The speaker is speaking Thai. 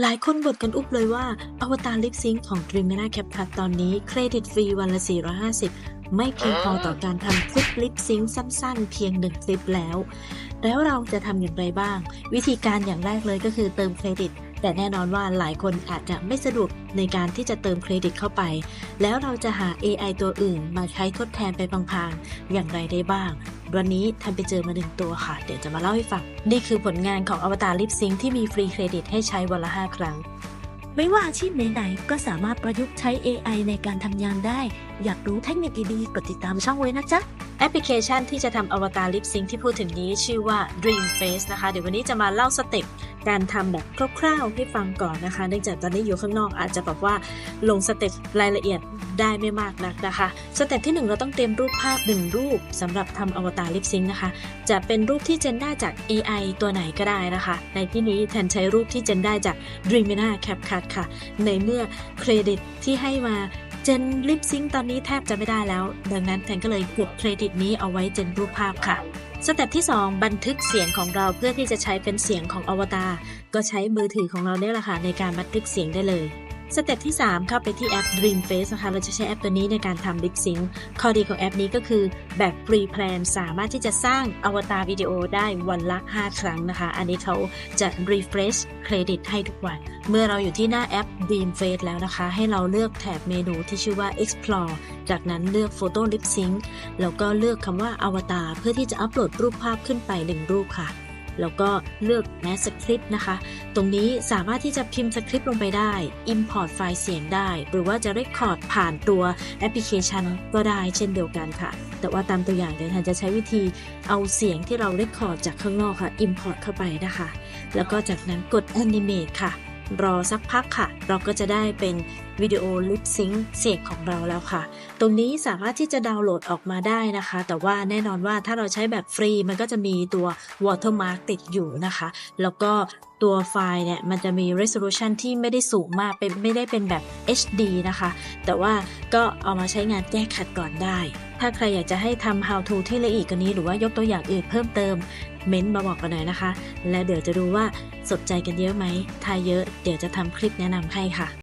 หลายคนบ่นกันอุบเลยว่า อวตารลิปซิงของ Dreamina CapCut ตอนนี้เครดิตฟรีวันละ 450 ไม่เพียงพอต่อการทำคลิปลิปซิงสั้นๆ เพียงหนึ่งคลิปแล้ว แล้วเราจะทำอย่างไรบ้าง วิธีการอย่างแรกเลยก็คือเติมเครดิต แต่แน่นอนว่าหลายคนอาจจะไม่สะดวกในการที่จะเติมเครดิตเข้าไป แล้วเราจะหา AI ตัวอื่นมาใช้ทดแทนไปพางๆอย่างไรได้บ้าง วันนี้ทำไปเจอมาหนึ่งตัวค่ะ เดี๋ยวจะมาเล่าให้ฟัง นี่คือผลงานของอวตารลิปซิงที่มีฟรีเครดิตให้ใช้วันละ 5 ครั้ง ไม่ว่าอาชีพไหนๆ ก็สามารถประยุกต์ใช้ AI ในการทำงานได้ อยากรู้เทคนิคดีๆกดติดตามช่องไว้นะจ๊ะ แอปพลิเคชันที่จะทำอวตารลิปซิงที่พูดถึงนี้ชื่อว่า Dream Face นะคะ เดี๋ยววันนี้จะมาเล่าสเต็ปการทำแบบคร่าวๆให้ฟังก่อนนะคะ เนื่องจากตอนนี้อยู่ข้างนอกอาจจะแบบว่าลงสเต็ปรายละเอียดได้ไม่มากนักนะคะ สเต็ปที่ 1 เราต้องเตรียมรูปภาพ 1 รูปสำหรับทำอวตารลิปซิงนะคะ จะเป็นรูปที่เจนได้จาก AI ตัวไหนก็ได้นะคะ ในที่นี้แทนใช้รูปที่เจนได้จาก Dreamina CapCut ค่ะ ในเมื่อเครดิตที่ให้มา เจนลิปซิงตอนนี้แทบจะไม่ได้แล้ว ดังนั้นแทนก็เลยเก็บเครดิตนี้เอาไว้เจนรูปภาพค่ะ สเต็ปที่ 2 บันทึกเสียงของเราเพื่อที่จะใช้เป็นเสียงของอวตารก็ใช้มือถือของเราเนี่ยแหละค่ะในการบันทึกเสียงได้เลย สเต็ปที่ 3 เข้าไปที่แอป Dream Face นะคะ เราจะใช้แอปตัวนี้ในการทำ Lip Sync ข้อดีของแอปนี้ก็คือแบบฟรีแพลนสามารถที่จะสร้างอวตารวิดีโอได้วันละ 5 ครั้งนะคะ อันนี้เขาจะ refresh เครดิตให้ทุกวัน เมื่อเราอยู่ที่หน้าแอป Dream Face แล้วนะคะ ให้เราเลือกแถบเมนูที่ชื่อว่า Explore จากนั้นเลือก Photo Lip Sync แล้วก็เลือกคำว่าอวตารเพื่อที่จะอัปโหลดรูปภาพขึ้นไป 1 รูปค่ะ แล้วก็เลือกแมสคริปต์นะคะ ตรงนี้สามารถที่จะพิมพ์สคริปต์ลงไปได้ Import ไฟล์เสียงได้ หรือว่าจะรีคอร์ดผ่านตัวแอปพลิเคชันก็ได้เช่นเดียวกันค่ะ แต่ว่าตามตัวอย่างเดี๋ยวทันจะใช้วิธีเอาเสียงที่เรารีคอร์ดจากข้างนอกค่ะ Import เข้าไปนะคะ แล้วก็จากนั้นกด Animate ค่ะ รอสักพักค่ะ เราก็จะได้เป็นวิดีโอลิปซิงค์เสียงของเราแล้วค่ะ ตรงนี้สามารถที่จะดาวน์โหลดออกมาได้นะคะ แต่ว่าแน่นอนว่าถ้าเราใช้แบบฟรีมันก็จะมีตัว watermark ติดอยู่นะคะ แล้วก็ตัวไฟล์เนี่ยมันจะมี resolution ที่ไม่ได้สูงมากเป็นไม่ได้เป็นแบบ HD นะคะ แต่ว่าก็เอามาใช้งานแก้ขัดก่อนได้ ถ้าใครอยากจะให้ทำ how to ที่ละเอียดกว่านี้หรือว่ายกตัวอย่างอื่นเพิ่มเติม เม้นต์มาบอกกันหน่อยนะคะ และเดี๋ยวจะดูว่าสนใจกันเยอะไหมถ้าเยอะเดี๋ยวจะทำคลิปแนะนำให้ค่ะ